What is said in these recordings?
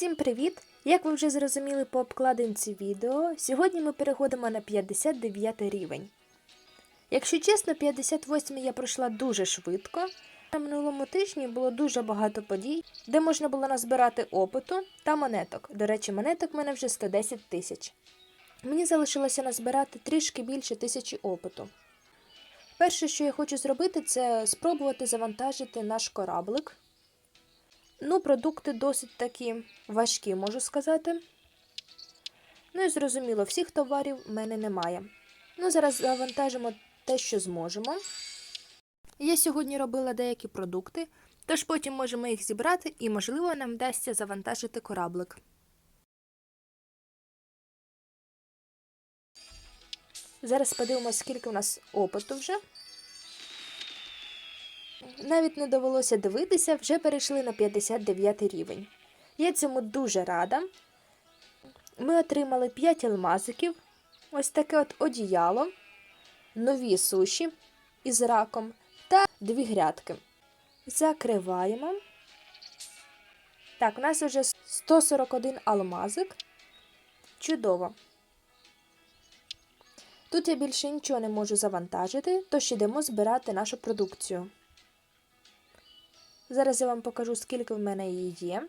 Всім привіт! Як ви вже зрозуміли по обкладинці відео, сьогодні ми переходимо на 59 рівень. Якщо чесно, 58 я пройшла дуже швидко. На минулому тижні було дуже багато подій, де можна було назбирати опиту та монеток. До речі, монеток в мене вже 110 тисяч. Мені залишилося назбирати трішки більше тисячі опиту. Перше, що я хочу зробити, це спробувати завантажити наш кораблик. Ну, продукти досить такі важкі, можу сказати. Ну і зрозуміло, всіх товарів в мене немає. Ну, зараз завантажимо те, що зможемо. Я сьогодні робила деякі продукти, тож потім можемо їх зібрати і, можливо, нам вдасться завантажити кораблик. Зараз подивимося, скільки у нас опиту вже. Навіть не довелося дивитися, вже перейшли на 59 рівень. Я цьому дуже рада. Ми отримали 5 алмазиків, ось таке от одіяло, нові суші із раком та дві грядки. Закриваємо. Так, у нас вже 141 алмазик. Чудово. Тут я більше нічого не можу завантажити, тож йдемо збирати нашу продукцію. Зараз я вам покажу, скільки в мене її є.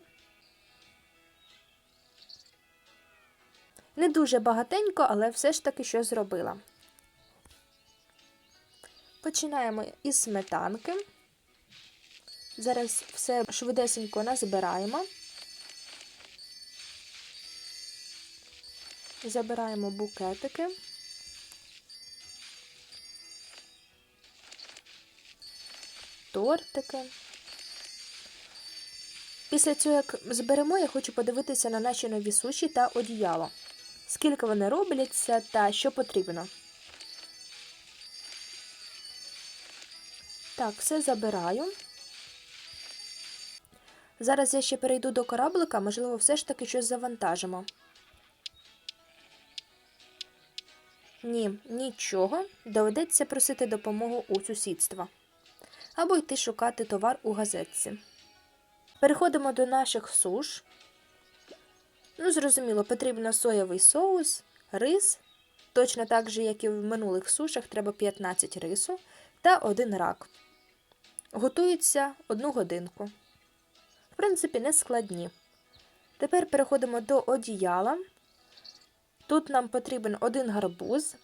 Не дуже багатенько, але все ж таки що зробила. Починаємо із сметанки. Зараз все швидесенько назбираємо. Забираємо букетики. Тортики. Після цього, як зберемо, я хочу подивитися на наші нові суші та одіяло. Скільки вони робляться та що потрібно. Так, все забираю. Зараз я ще перейду до кораблика, можливо, все ж таки щось завантажимо. Ні, нічого. Доведеться просити допомогу у сусідства. Або йти шукати товар у газетці. Переходимо до наших суш. Ну, зрозуміло, потрібно соєвий соус, рис. Точно так же, як і в минулих сушах, треба 15 рису та один рак. Готуються одну годинку. В принципі, не складні. Тепер переходимо до одіяла. Тут нам потрібен один гарбуз,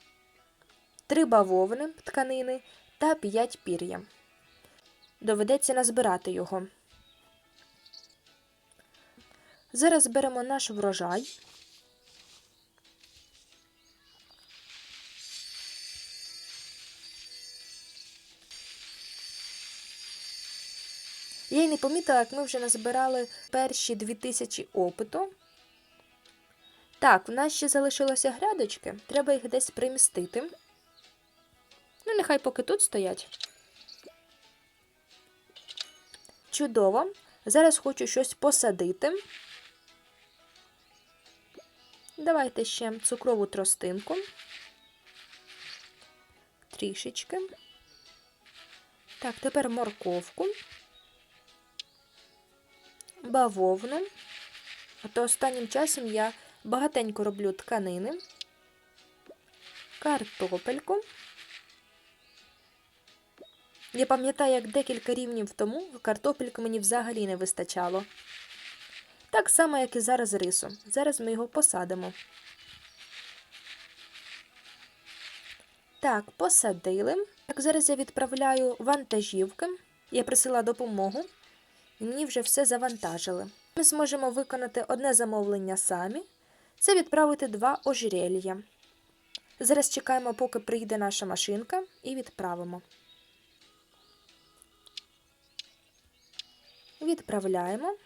три бавовни тканини та 5 пір'я. Доведеться назбирати його. Зараз беремо наш врожай. Я й не помітила, як ми вже назбирали перші 2000 опиту. Так, в нас ще залишилося грядочки, треба їх десь примістити. Ну, нехай поки тут стоять. Чудово. Зараз хочу щось посадити. Давайте ще цукрову тростинку, трішечки. Так, тепер морковку, бавовну. А то останнім часом я багатенько роблю тканини, картопельку. Я пам'ятаю, як декілька рівнів тому картопельки мені взагалі не вистачало. Так само, як і зараз рису. Зараз ми його посадимо. Так, посадили. Так, зараз я відправляю вантажівки. Я просила допомогу, мені вже все завантажили. Ми зможемо виконати одне замовлення самі. Це відправити два ожерелья. Зараз чекаємо, поки прийде наша машинка, і відправимо. Відправляємо.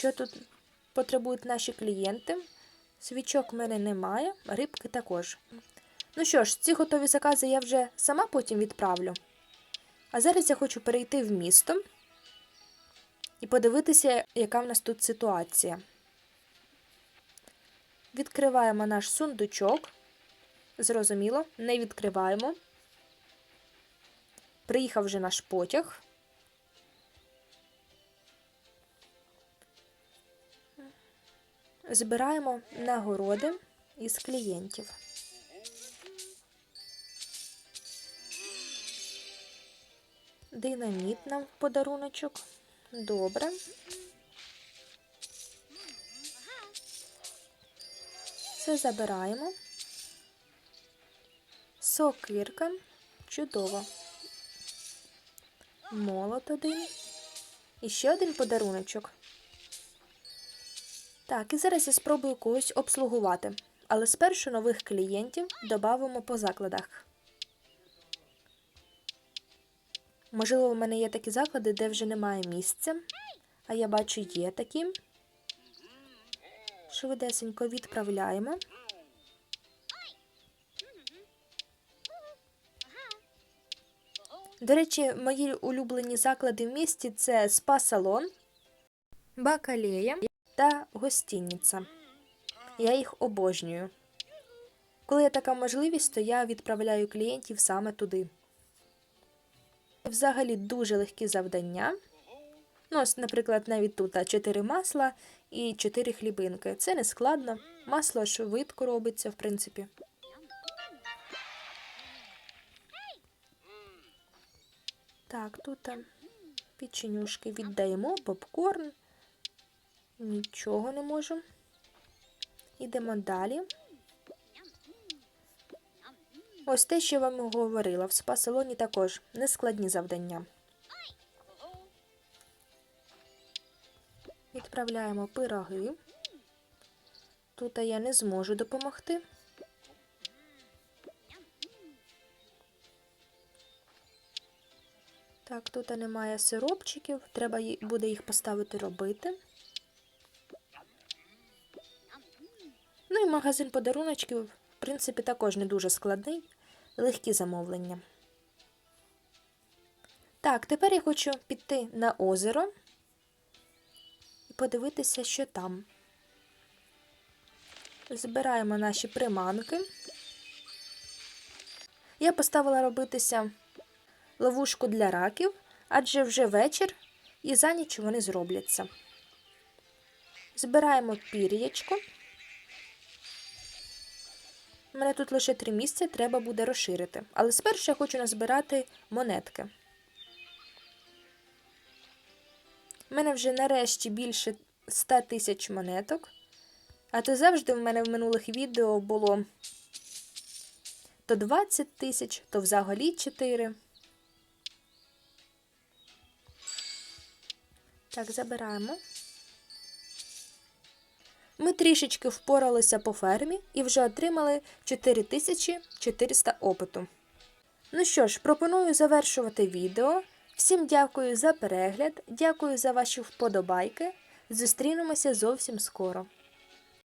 Що тут потребують наші клієнти? Свічок в мене немає, рибки також. Ну що ж, ці готові закази я вже сама потім відправлю. А зараз я хочу перейти в місто і подивитися, яка в нас тут ситуація. Відкриваємо наш сундучок. Зрозуміло, не відкриваємо. Приїхав вже наш потяг. Збираємо нагороди із клієнтів. Динаміт нам в подаруночок. Добре. Це забираємо. Сокирка. Чудово. Молот один. І ще один подаруночок. Так, і зараз я спробую когось обслугувати. Але спершу нових клієнтів додамо по закладах. Можливо, в мене є такі заклади, де вже немає місця. А я бачу, є такі. Швидесенько відправляємо. До речі, мої улюблені заклади в місті це спа-салон, бакалея та гостиниця. Я їх обожнюю. Коли є така можливість, то я відправляю клієнтів саме туди. Взагалі дуже легкі завдання. Ну, ось, наприклад, навіть тут 4 масла і 4 хлібинки. Це не складно. Масло швидко робиться, в принципі. Так, тут печенюшки віддаємо, попкорн. Нічого не можу. Йдемо далі. Ось те, що я вам говорила, в спа-салоні також нескладні завдання. Відправляємо пироги. Тут я не зможу допомогти. Так, тут немає сиропчиків, треба буде їх поставити робити. Ну і магазин подаруночків, в принципі, також не дуже складний, легкі замовлення. Так, тепер я хочу піти на озеро і подивитися, що там. Збираємо наші приманки. Я поставила робитися ловушку для раків, адже вже вечір і за ніч вони зробляться. Збираємо пір'ячко. Мене тут лише три місця, треба буде розширити. Але спершу я хочу назбирати монетки. У мене вже нарешті більше 100 тисяч монеток. А то завжди в мене в минулих відео було то 20 тисяч, то взагалі 4. Так, забираємо. Ми трішечки впоралися по фермі і вже отримали 4400 опиту. Ну що ж, пропоную завершувати відео. Всім дякую за перегляд, дякую за ваші вподобайки. Зустрінемося зовсім скоро.